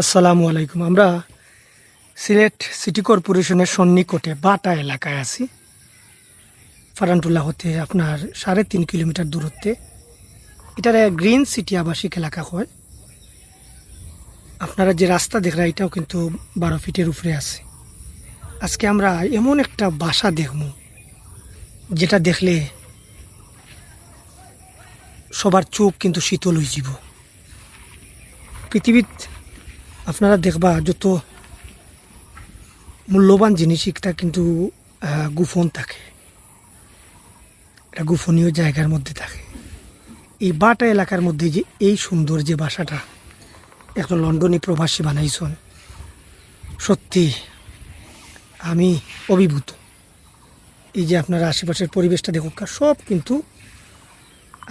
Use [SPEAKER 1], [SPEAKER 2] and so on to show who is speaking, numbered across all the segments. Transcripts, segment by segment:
[SPEAKER 1] আসসালামু আলাইকুম। আমরা সিলেট সিটি কর্পোরেশনের সন্নিকটে বাটা এলাকায় আছি। ফারান্টুলা হতে আপনার সাড়ে তিন কিলোমিটার দূরত্বে। এটার গ্রিন সিটি আবাসিক এলাকা হয়। আপনারা যে রাস্তা দেখরা এটাও কিন্তু বারো ফিটের উপরে আছে। আজকে আমরা এমন একটা বাসা দেখব, যেটা দেখলে সবার চোখ কিন্তু শীতল হয়ে যাব। পৃথিবীত আপনারা দেখবা যত মূল্যবান জিনিস একটা কিন্তু গোপন থাকে। এটা গোপনীয় জায়গার মধ্যে থাকে। এই বাটা এলাকার মধ্যে যে এই সুন্দর যে বাসাটা, একটা লন্ডনে প্রবাসী বানাইছেন, সত্যি আমি অভিভূত। এই যে আপনারা আশেপাশের পরিবেশটা দেখুক সব কিন্তু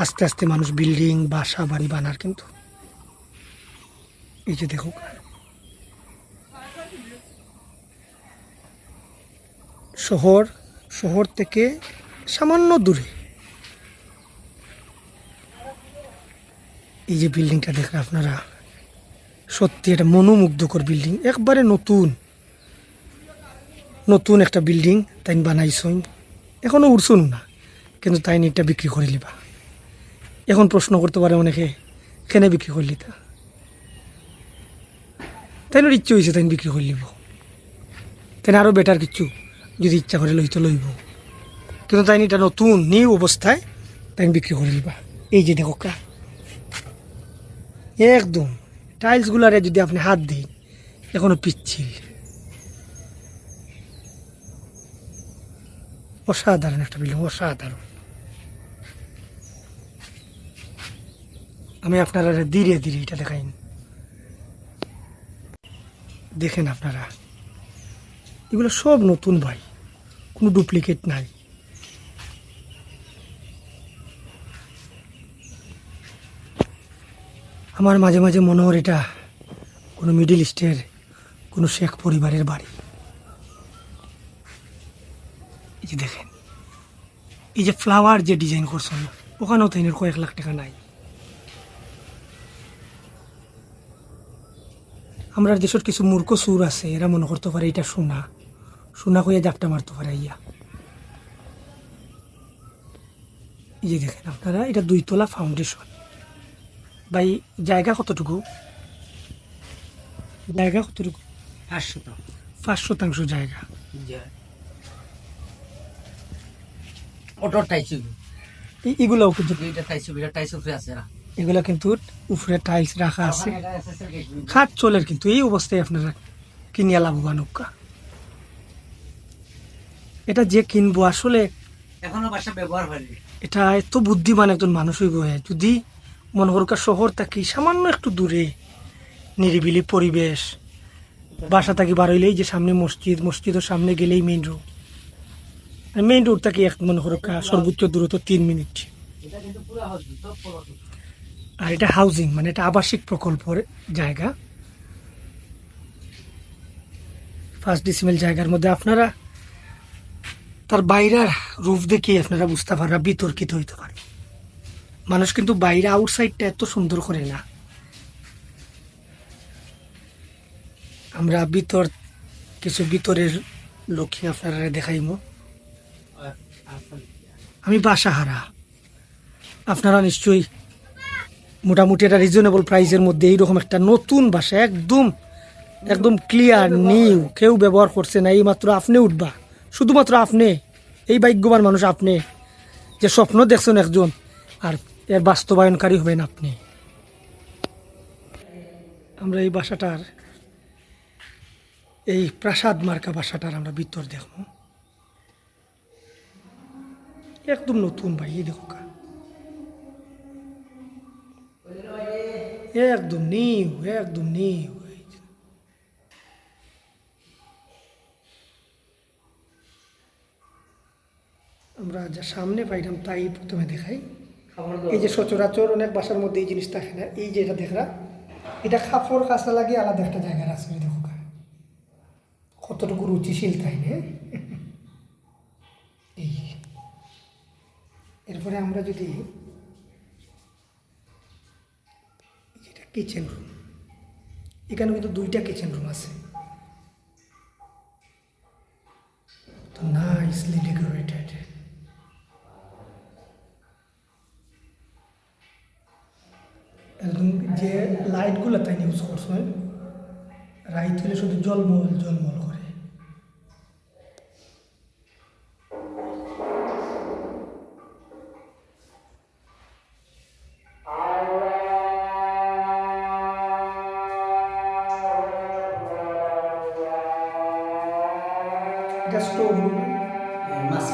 [SPEAKER 1] আস্তে আস্তে মানুষ বিল্ডিং বাসা, বাড়ি বানার কিন্তু। এই যে দেখুক। শহর শহর থেকে সামান্য দূরে। এই যে বিল্ডিংটা দেখেন আপনারা, সত্যি এটা মনোমুগ্ধকর বিল্ডিং, একবারে নতুন। নতুন একটা বিল্ডিং, তাই বানাইছই। এখনও উঠছুন না, কিন্তু তাই এটা বিক্রি করে লিবা এখন প্রশ্ন করতে পারে অনেকে, কেনে বিক্রি করলি তা? তাই ইচ্ছে হয়েছে তাই বিক্রি করে লিব তাই আরও বেটার কিছু যদি ইচ্ছা করে লইতে লইব। কিন্তু তাই এটা নতুন, নিউ অবস্থায় তাই বিক্রি করে লিবা এই যে দেখো কা। একদম। টাইলসগুলারে যদি আপনি হাত দিন, এখনও পিচ্ছিল। অসাধারণ একটা বিল্ডিং, অসাধারণ। আমি আপনারা ধীরে ধীরে এটা দেখাইন দেখেন আপনারা। এগুলো সব নতুন ভাই। কোনো ডুপ্লিকেট নাই। আমার মাঝে মাঝে মনে হয় এটা কোনো মিডিল ইস্টের কোনো শেখ পরিবারের বাড়ি। এই যে দেখেন, এই যে ফ্লাওয়ার যে ডিজাইন করছেন, ওখানেও তাই কয়েক লাখ টাকা নাই। আমরা দেশের কিছু মূর্খ সুর আছে, এরা মনে করতে পারে এটা সোনা। সোনা কইয়া জাপটা মারতে পারে ইয়া এই যে দেখেন আপনারা এটা দুই দুইতলা ফাউন্ডেশন ভাই জায়গা কতটুকু? জায়গা কতটুকু?
[SPEAKER 2] পাঁচশো তো
[SPEAKER 1] পাঁচ শতাংশ জায়গা।
[SPEAKER 2] টাইস
[SPEAKER 1] এগুলাও কিন্তু এগুলা কিন্তু উপরে টাইলস রাখা আছে। খাট চলের কিন্তু এই অবস্থায় আপনারা কিনিয়া লাভবান হোক এটা যে কিনবো আসলে
[SPEAKER 2] এখনও বাসা ব্যবহার হয়নি।
[SPEAKER 1] এটা এত বুদ্ধিমান একজন মানুষ হইব হে। যদি মনে করুক শহর থাকি সামান্য একটু দূরে নিরিবিলি পরিবেশ বাসা থাকি বার হইলেই যে সামনে মসজিদ মসজিদের সামনে গেলেই মেইন রোড মেইন রোড থাকি এক মনে করুক সর্বোচ্চ দূরত্ব তিন মিনিট। আর এটা হাউজিং মানে এটা আবাসিক প্রকল্পের জায়গা। ফার্স্ট ডিসিমেল জায়গার মধ্যে আপনারা তার বাইরের রূপ দেখে আপনারা বুঝতে পারা বিতর্কিত হইতে পারে। মানুষ কিন্তু বাইরে আউটসাইডটা এত সুন্দর করে না। আমরা ভিতর, কিছু ভিতরের লক্ষ্মী আপনারা দেখাইব আমি বাসাহারা। আপনারা নিশ্চয়ই মোটামুটি একটা রিজনেবল প্রাইসের মধ্যে এইরকম একটা নতুন বাসা, একদম একদম ক্লিয়ার নিউ কেউ ব্যবহার করছে না এই মাত্র আপনি উঠবা। শুধুমাত্র আপনি, এই ভাগ্যবান মানুষ আপনি, যে স্বপ্ন দেখছেন একজন, আর এর বাস্তবায়নকারী হবেন আপনি। আমরা এই বাসাটার, এই প্রাসাদ মার্কা বাসাটার আমরা ভিতর দেখব। একদম নতুন ভাই, এই দেখো একদম নিউ একদম নিউ। আমরা যা সামনে পাইলাম তাই প্রথমে দেখাই। এই যে সচরাচর অনেক বাসার মধ্যে এই জিনিস থাকে না এই যে এটা দেখরা এটা খাফর কাঁচা লাগে আলাদা একটা জায়গার আছে দেখো কতটুকু রুচিশীল তাই না? এই। এরপরে আমরা যদি এটা কিচেন রুম এখানে কিন্তু দুইটা কিচেন রুম আছে। তো নাইসলি ডেকোরেটেড একদম যে লাইটগুলো তাই ইউজ করছে, রাইত হলে শুধু জলমল জলমল করে। এটা স্টোভ
[SPEAKER 2] মাছ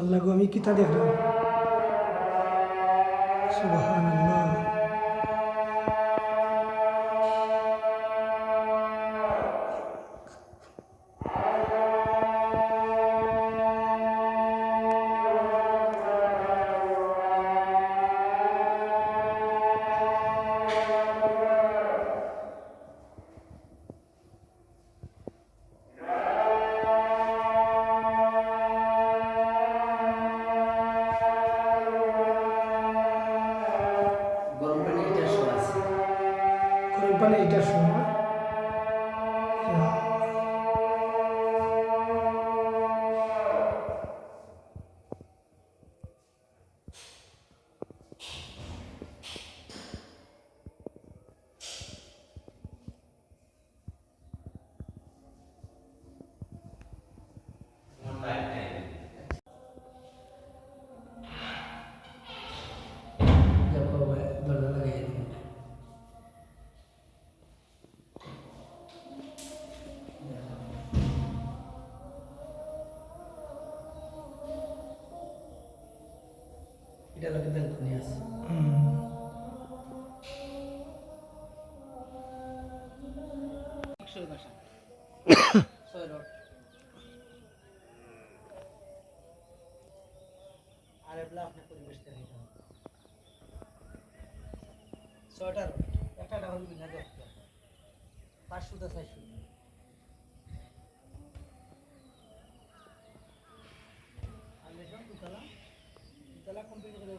[SPEAKER 1] আল্লাহ আমি কিতা দেখলাম সুবহানাল্লাহ।
[SPEAKER 2] গরম এটা
[SPEAKER 1] এটার
[SPEAKER 2] ছয় বাসা। ছয় রড। আর এগুলো আপনার নিতে হবে। ছয়টা রড। একটা ডাবল বিনা দশটা পাঁচশো দশ চারশো আর লেখলাম দুতলা। দুতলা কমপ্লিট করে